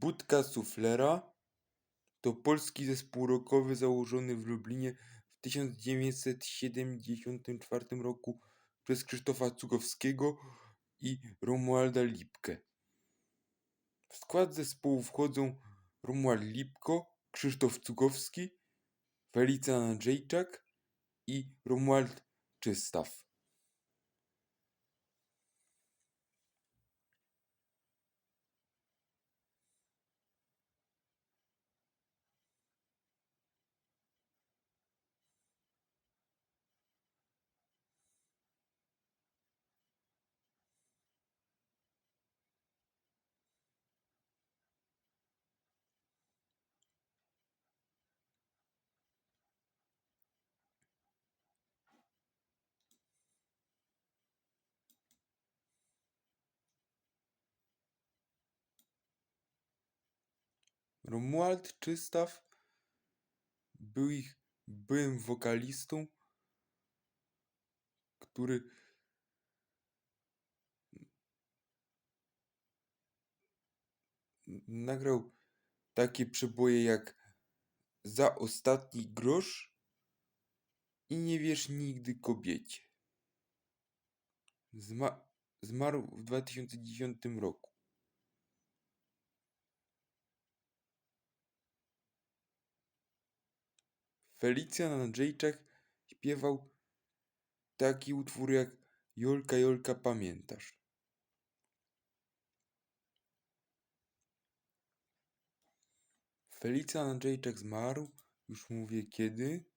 Budka Suflera to polski zespół rockowy założony w Lublinie w 1974 roku przez Krzysztofa Cugowskiego i Romualda Lipkę. W skład zespołu wchodzą Romuald Lipko, Krzysztof Cugowski, Felicjan Andrzejczak i Romuald Czystaw. Romuald Czystaw był ich byłym wokalistą, który nagrał takie przeboje jak Za ostatni grosz i Nie wierz nigdy kobiecie. Zma zmarł w 2010 roku. Felicjan Andrzejczak śpiewał taki utwór jak Jolka, Jolka, pamiętasz? Felicjan Andrzejczak zmarł, już mówię kiedy.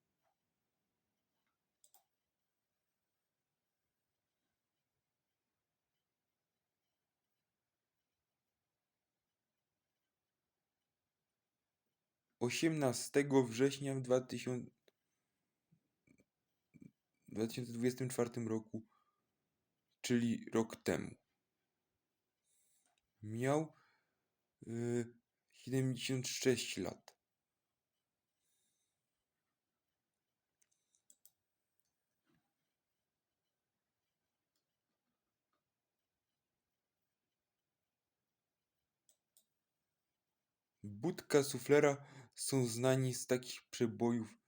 Osiemnastego września w 2000 2024 roku, czyli rok temu. Miał y, 76 lat. Budka Suflera są znani z takich przebojów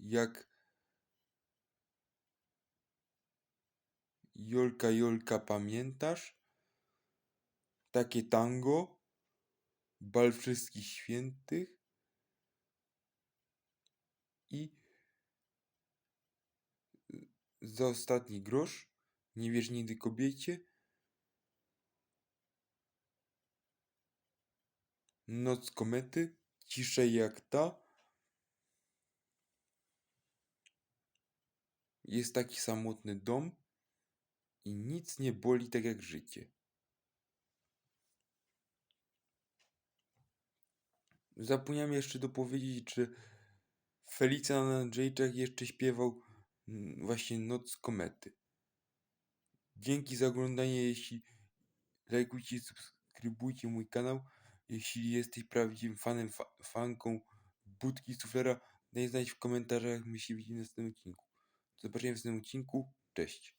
jak Jolka, Jolka, pamiętasz? Takie tango, Bal Wszystkich Świętych i Za ostatni grosz, Nie wierz nigdy kobiecie, Noc komety, Ciszej jak ta, Jest taki samotny dom i nic nie boli tak jak życie. Zapomniałem jeszcze dopowiedzieć, że Felicjan Andrzejczak jeszcze śpiewał mm, właśnie Noc komety. Dzięki za oglądanie, jeśli lajkujcie subskrybujcie mój kanał. Jeśli jesteś prawdziwym fanem, fa fanką Budki Suflera, daj znać w komentarzach, my się widzimy w następnym odcinku. Do zobaczenia w następnym odcinku. Cześć.